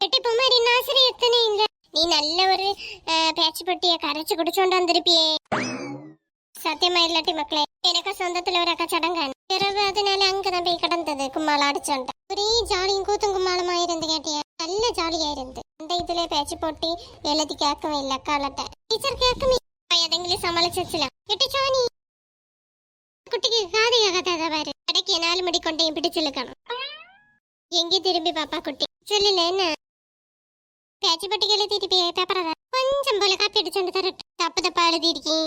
എട്ടി പൊമാരി നാശരിയത്തനെ ഇല്ല നീ നല്ല ഒരു പേച്ച് പൊട്ടിയെ കരച്ചു കുടിച്ചോണ്ട് വന്നിരിപ്പിയേ സത്യമായില്ലട്ടി മക്കളെ എനക്ക് സ്വന്തത്തിൽ ഒരൊക്കെ ചടങ്ങാണ് പിറവ് അതിനാൽ അങ്ക് നമ്പി കിടന്നത് കുമ്മാള അടിച്ചോണ്ട് ഒരേ ജാളിയും കൂത്തും കുമ്മാളുമായിരുന്നു കേട്ടിയ നല്ല ജാളിയായിരുന്നു എന്റെ ഇതിലെ പേച്ച് പൊട്ടി എഴുതി കേൾക്കുമില്ല കളട്ടെ ടീച്ചർ കേൾക്കുമേ ഏതെങ്കിലും സമ്മതിച്ചില്ല എട്ടി ചോനി കുട്ടിക്ക് കാത് കേൾക്കാത്ത പേര് ഇടയ്ക്ക് നാല് മണി കൊണ്ടേയും പിടിച്ചെടുക്കണം എങ്കിൽ തിരുമ്പി പാപ്പ കുട്ടി ചൊല്ലില്ലേ എന്നാ പേച്ചിപ്പെട്ടിക്ക് എഴുതിയിട്ട് പേപ്പർ കൊഞ്ചം പോലെ കത്തിയടിച്ചോണ്ട് തരട്ടെ തപ്പ് തപ്പ എഴുതിയിരിക്കും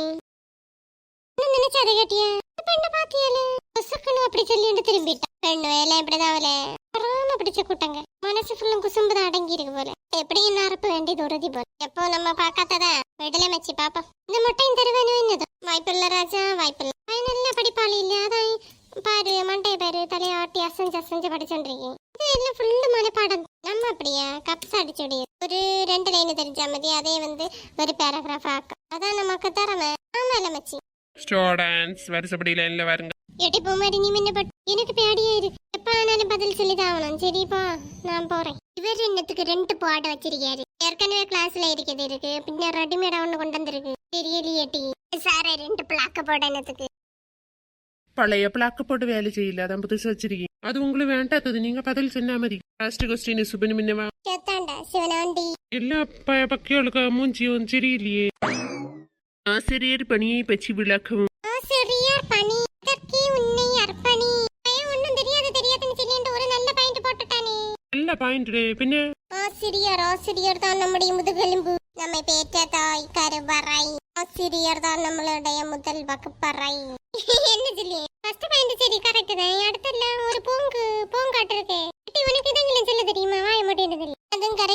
നിന്നെ ചത കെട്ടിയ പെണ്ണ പാത്തിയാലേ കുസക്കണു അപ്പടി ചൊല്ലിയോണ്ട് തിരുമ്പിട്ട പെണ്ണു വേല എപ്പിടതാവലേ പറാമ പിടിച്ച കുട്ടങ്ക മനസ്സ് ഫുള്ളും കുസുമ്പത് അടങ്ങിയിരിക്കും പോലെ എപ്പിടെയും നറപ്പ് വേണ്ടി തുറതി പോലെ എപ്പോ നമ്മ പാക്കാത്തതാ വീട്ടിലെ മെച്ചി പാപ്പം ഇത് മുട്ടയും തരുവാനും എന്നതും വായ്പുള്ള രാജ വായ്പുള്ള അതിനെല്ലാ പഠിപ്പാളി ഇല്ലാതായി പാര് മണ്ടേ പാര് തലയാട്ടി അസഞ്ച് അസഞ്ച് പഠിച്ചോണ്ടിരിക്കും ഇതെല്ലാം ഫുള്ള് മനപ്പാട அப்படியா? கப்ஸ் அடிச்சுடைய ஒரு ரெண்டு லைன் தெரிஞ்சா மதி அதே வந்து ஒரு பேராகிராஃப் ஆக்கும். அதான் நமக்கு திறமை. ஆமால மச்சி. ஸ்டூடெண்ட்ஸ் வருஷப்படி லைன்ல வருங்க. எட்டி போமாரி நீ முன்ன பட் எனக்கு பேடியா இருக்கு. எப்ப ஆனாலும் பதில் சொல்லிதான் சரிப்பா நான் போறேன். இவர் என்னத்துக்கு ரெண்டு பாட வச்சிருக்காரு. ஏற்கனவே கிளாஸ்ல இருக்குது இருக்கு. பின்ன ரெடிமேடா ஒண்ணு கொண்டு வந்திருக்கு. தெரியலையே டி சாரே ரெண்டு பிளாக்க போட என்னத்துக்கு. பழைய பிளாக்க போட்டு வேலை செய்யல. அதான் புதுசு வச்சிருக்கீங்க அது உங்களுக்கு வேண்டாத்தது. நீங்க பதில் சொன்னா மதி. லாஸ்ட் கொஸ்டின் சுபனி மின்னவா செத்தாண்டா சிவனாண்டி எல்லா ப பக்கியோளுக்கு மூஞ்சியும் சரியில்லையே ஆசிரியர் பணியை பற்றி விளக்கவும் ஆசிரியர் பணி இதற்கே உன்னை அர்ப்பணி பையன் ஒண்ணும் தெரியாது தெரியாதுன்னு சொல்லிட்டு ஒரு நல்ல பாயிண்ட் போட்டுட்டானே நல்ல பாயிண்ட் பின்ன ஆசிரியர் ஆசிரியர் தான் நம்முடைய முதுகெலும்பு நம்மை பெற்ற தாய் கருவறை ஆசிரியர் தான் நம்மளுடைய முதல் வகுப்பறை என்ன சொல்லி ஃபர்ஸ்ட் பாயிண்ட் சரி கரெக்ட் தான் அடுத்தல ஒரு பூங்கு பூங்காட்டு இருக்கு குட்டி, உனக்கு இதெல்லாம் சொல்ல தெரியுமா வாய மாட்டேன்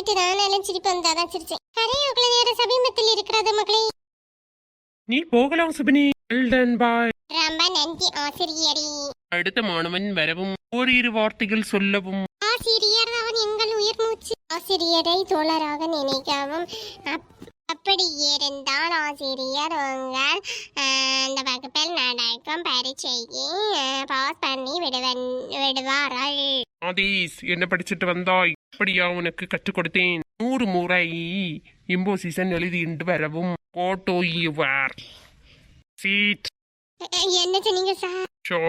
அதுவும் கரெக்ட் தான் நான் சிரிப்பு வந்தாதான் சிரிச்சேன். கரையோக்குள்ள நேர சமீபத்தில் இருக்கிறது மக்களே நீ போகலாம் சுபனி. வெல்டன் பாய் ரொம்ப நன்றி ஆசிரியரே. அடுத்த மாணவன் வரவும் ஓரிரு வார்த்தைகள் சொல்லவும். ஆசிரியர் தான் எங்கள் உயிர் மூச்சு. ஆசிரியரை தோழராக நினைக்கவும் அப்- அப்படி இருந்தால் ஆசிரியர் உங்கள் அந்த வகுப்பில் நடக்கும் பரீட்சைக்கு பாஸ் பண்ணி விடுவன் விடுவார்கள் ஆதீஸ் என்ன படிச்சுட்டு வந்தாய்? அப்படியா உனக்கு கற்றுக் கொடுத்தேன். நூறு முறை இம்போசிஷன் எழுதிட்டு வரவும் போட்டோ யுவர் சீட் என்ன சொன்னீங்க சார் ஷோ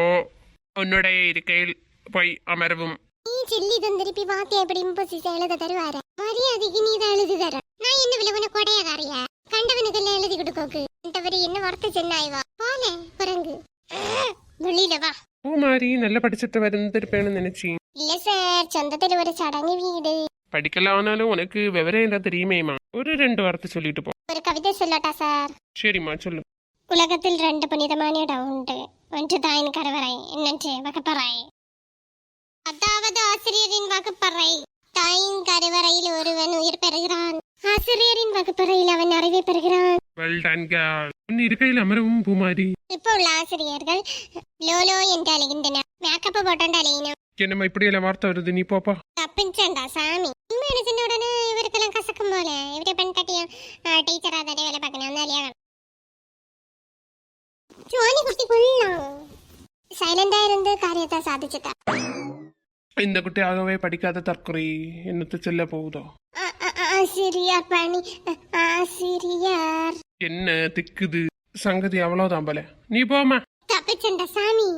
உன்னுடைய இருக்கையில் போய் அமரவும். நீ சொல்லி தந்திருப்பி வாத்தியா எப்படி இம்போசிஸ் எழுத தருவார? மரியாதைக்கு நீ தான் எழுதி தர. நான் என்ன விழுவன கொடையகாரியா? கண்டவனுக்கெல்லாம் எழுதி கொடுக்கோக்கு. கண்டவரு என்ன வார்த்தை சொன்னாய்வா? போல குரங்கு. வெளியில வா. பூமாரி நல்லா படிச்சுட்டு வந்திருப்பேன்னு நினைச்சேன். இல்ல சார் சொந்தத்தில் ஒரு சடங்கு வீடு. படிக்கலானாலும் உனக்கு விவரம் என்ன தெரியுமேமா ஒரு ரெண்டு வார்த்தை சொல்லிட்டு போ. ஒரு கவிதை சொல்லட்டா சார்? சரிம்மா சொல்லு. உலகத்தில் ரெண்டு புனிதமான இடம் உண்டு. ஒன்று தாயின் கருவறை இன்னொன்று வகுப்பறை. அதாவது ஆசிரியரின் வகுப்பறை. தாயின் கருவறையில் ஒருவன் உயிர் பெறுகிறான். ஆசிரியரின் வகுப்பறையில் அவன் அறிவை பெறுகிறான். வெல் டன் கேர்ள் உன் இருக்கையில் அமரவும் பூமாரி. இப்போ உள்ள ஆசிரியர்கள் லோலோ என்று அழைகின்றனர். மேக்கப் போட்டோண்டு அழையினோம் என்னம்மா இப்படி எல்லாம் வார்த்தை வருது? நீ போப்பா. தப்பிச்சண்டா சாமி. சின்ன உடனே இவருக்கெல்லாம் கசக்கும் போல. இவரு பெண் கட்டியும் டீச்சரா தானே வேலை பார்க்கணும். அதனாலயா ஜோனி குட்டி கொள்ளலாம் சைலண்டா இருந்து காரியத்தை சாதிச்சுட்டா. இந்த குட்டி ஆகவே படிக்காத தற்கொலை என்னத்தை சொல்ல போகுதோ? ஆசிரியர் பணி ஆசிரியர். என்ன திக்குது? சங்கதி அவ்வளவுதான் போல. நீ போமா தப்பிச்சண்டா சாமி.